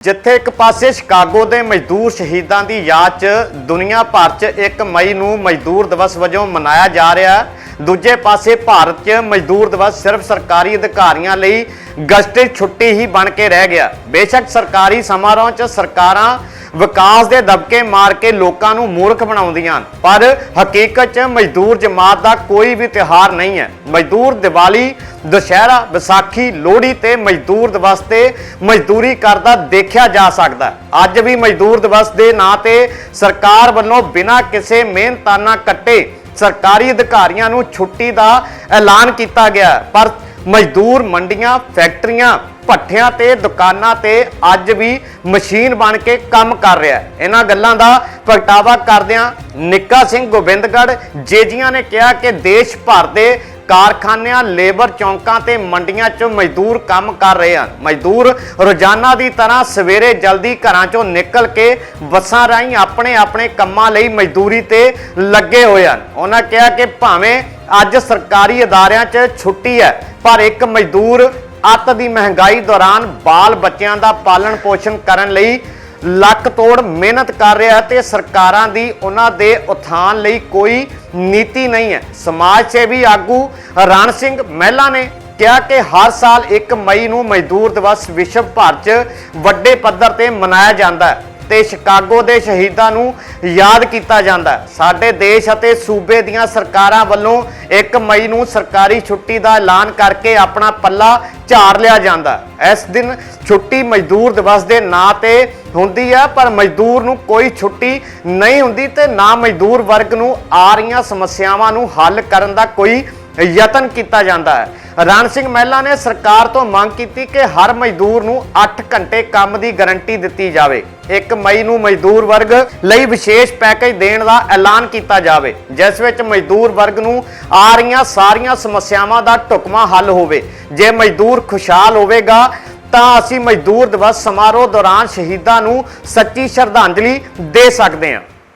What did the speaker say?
ਜਿੱਥੇ ਇੱਕ ਪਾਸੇ ਸ਼ਿਕਾਗੋ ਦੇ ਮਜ਼ਦੂਰ ਸ਼ਹੀਦਾਂ ਦੀ ਯਾਦ 'ਚ ਦੁਨੀਆ ਭਰ 'ਚ 1 ਮਈ ਨੂੰ ਮਜ਼ਦੂਰ ਦਿਵਸ ਵਜੋਂ ਮਨਾਇਆ ਜਾ ਰਿਹਾ ਦੂਜੇ ਪਾਸੇ ਭਾਰਤ 'ਚ ਮਜ਼ਦੂਰ ਦਿਵਸ ਸਿਰਫ ਸਰਕਾਰੀ ਅਧਿਕਾਰੀਆਂ ਲਈ ਗਜ਼ਟਿਡ ਛੁੱਟੀ ਹੀ ਬਣ ਕੇ ਰਹਿ ਗਿਆ। ਬੇਸ਼ੱਕ ਸਰਕਾਰੀ ਸਮਾਰੋਹਾਂ 'ਚ ਸਰਕਾਰਾਂ ਵਿਕਾਸ ਦੇ ਦਬਕੇ ਮਾਰ ਕੇ ਲੋਕਾਂ ਨੂੰ ਮੂਰਖ ਬਣਾਉਂਦੀਆਂ ਹਨ। ਪਰ ਹਕੀਕਤ 'ਚ ਮਜ਼ਦੂਰ ਜਮਾਤ ਦਾ ਕੋਈ ਵੀ ਤਿਉਹਾਰ ਨਹੀਂ ਹੈ। ਮਜ਼ਦੂਰ ਦੀਵਾਲੀ, ਦੁਸ਼ਹਿਰਾ, ਵਿਸਾਖੀ, ਲੋਹੜੀ ਤੇ ਮਜ਼ਦੂਰ ਦਿਵਸ ਤੇ ਮਜ਼ਦੂਰੀ ਕਰਦਾ ਦੇਖਿਆ ਜਾ ਸਕਦਾ ਅੱਜ ਵੀ ਮਜ਼ਦੂਰ ਦਿਵਸ ਦੇ ਨਾਂ ਤੇ ਸਰਕਾਰ ਵੱਲੋਂ ਬਿਨਾਂ ਕਿਸੇ ਮਿਹਨਤਾਨਾ ਕੱਟੇ ਸਰਕਾਰੀ ਅਧਿਕਾਰੀਆਂ ਨੂੰ ਛੁੱਟੀ ਦਾ ਐਲਾਨ ਕੀਤਾ ਗਿਆ ਪਰ ਮਜ਼ਦੂਰ ਮੰਡੀਆਂ, ਫੈਕਟਰੀਆਂ ਭੱਠਿਆਂ ਤੇ, ਦੁਕਾਨਾਂ ਤੇ ਅੱਜ ਵੀ ਮਸ਼ੀਨ ਬਣ ਕੇ ਕੰਮ ਕਰ ਰਿਹਾ ਹੈ। ਇਹਨਾਂ ਗੱਲਾਂ ਦਾ ਪ੍ਰਗਟਾਵਾ ਕਰਦਿਆਂ ਨਿੱਕਾ ਸਿੰਘ ਗੋਬਿੰਦਗੜ੍ਹ, ਜੇਜੀਆਂ ਨੇ ਕਿਹਾ ਕਿ ਦੇਸ਼ ਭਰ ਦੇ ਕਾਰਖਾਨਿਆਂ, ਲੇਬਰ ਚੌਂਕਾਂ ਤੇ ਮੰਡੀਆਂ 'ਚ ਮਜ਼ਦੂਰ ਕੰਮ ਕਰ ਰਹੇ ਹਨ। ਮਜ਼ਦੂਰ ਰੋਜ਼ਾਨਾ ਦੀ ਤਰ੍ਹਾਂ ਸਵੇਰੇ ਜਲਦੀ ਘਰਾਂ 'ਚੋਂ ਨਿਕਲ ਕੇ ਬੱਸਾਂ ਰਾਹੀਂ ਆਪਣੇ ਆਪਣੇ ਕੰਮਾਂ ਲਈ ਮਜ਼ਦੂਰੀ ਤੇ ਲੱਗੇ ਹੋਏ ਹਨ। ਉਹਨਾਂ ਕਿਹਾ ਕਿ ਭਾਵੇਂ ਅੱਜ ਸਰਕਾਰੀ ਅਦਾਰਿਆਂ 'ਚ ਛੁੱਟੀ ਹੈ, ਪਰ ਇੱਕ ਮਜ਼ਦੂਰ ਅੱਤ ਦੀ ਮਹਿੰਗਾਈ ਦੌਰਾਨ ਬਾਲ ਬੱਚਿਆਂ ਦਾ ਪਾਲਣ ਪੋਸ਼ਣ ਕਰਨ ਲਈ ਲੱਕ ਤੋੜ ਮਿਹਨਤ ਕਰ ਰਿਹਾ ਹੈ ਤੇ ਸਰਕਾਰਾਂ ਦੀ ਉਹਨਾਂ ਦੇ ਉਥਾਨ ਲਈ ਕੋਈ ਨੀਤੀ ਨਹੀਂ ਹੈ। ਸਮਾਜ ਸੇਵੀ ਆਗੂ ਰਣ ਸਿੰਘ ਮਹਿਲਾ ਨੇ ਕਿਹਾ ਕਿ ਹਰ ਸਾਲ 1 ਮਈ ਨੂੰ ਮਜ਼ਦੂਰ ਦਿਵਸ ਵਿਸ਼ਵ ਭਰ 'ਚ ਵੱਡੇ ਪੱਧਰ ਤੇ ਮਨਾਇਆ ਜਾਂਦਾ ਹੈ। ਤੇ ਸ਼ਿਕਾਗੋ ਦੇ ਸ਼ਹੀਦਾਂ ਨੂੰ ਯਾਦ ਕੀਤਾ ਜਾਂਦਾ ਹੈ। ਸਾਡੇ ਦੇਸ਼ ਅਤੇ ਸੂਬੇ ਦੀਆਂ ਸਰਕਾਰਾਂ ਵੱਲੋਂ 1 ਮਈ ਨੂੰ ਸਰਕਾਰੀ ਛੁੱਟੀ ਦਾ ਐਲਾਨ ਕਰਕੇ ਆਪਣਾ ਪੱਲਾ ਝਾੜ ਲਿਆ ਜਾਂਦਾ ਹੈ। ਇਸ ਦਿਨ ਛੁੱਟੀ ਮਜ਼ਦੂਰ ਦਿਵਸ ਦੇ ਨਾਂ ਤੇ ਹੁੰਦੀ ਹੈ, ਪਰ ਮਜ਼ਦੂਰ ਨੂੰ ਕੋਈ ਛੁੱਟੀ ਨਹੀਂ ਹੁੰਦੀ ਤੇ ਨਾ ਮਜ਼ਦੂਰ ਵਰਗ ਨੂੰ ਆ ਰਹੀਆਂ ਸਮੱਸਿਆਵਾਂ ਨੂੰ ਹੱਲ ਕਰਨ ਦਾ ਕੋਈ ਯਤਨ ਕੀਤਾ ਜਾਂਦਾ ਹੈ। ਰਣ ਸਿੰਘ ਮਹਿਲਾ ਨੇ ਸਰਕਾਰ ਤੋਂ ਮੰਗ ਕੀਤੀ ਕਿ ਹਰ ਮਜ਼ਦੂਰ ਨੂੰ 8 ਘੰਟੇ ਕੰਮ ਦੀ ਗਾਰੰਟੀ ਦਿੱਤੀ ਜਾਵੇ। 1 ਮਈ ਨੂੰ ਮਜ਼ਦੂਰ ਵਰਗ ਲਈ ਵਿਸ਼ੇਸ਼ ਪੈਕੇਜ ਦੇਣ ਦਾ ਐਲਾਨ ਕੀਤਾ ਜਾਵੇ, ਜਿਸ ਵਿੱਚ ਮਜ਼ਦੂਰ ਵਰਗ ਨੂੰ ਆ ਰਹੀਆਂ ਸਾਰੀਆਂ ਸਮੱਸਿਆਵਾਂ ਦਾ ਢੁਕਵਾਂ ਹੱਲ ਹੋਵੇ। ਜੇ ਮਜ਼ਦੂਰ ਖੁਸ਼ਹਾਲ ਹੋਵੇਗਾ, ਤਾਂ ਅਸੀਂ ਮਜ਼ਦੂਰ ਦਿਵਸ ਸਮਾਰੋਹ ਦੌਰਾਨ ਸ਼ਹੀਦਾਂ ਨੂੰ ਸੱਚੀ ਸ਼ਰਧਾਂਜਲੀ ਦੇ ਸਕਦੇ ਹਾਂ।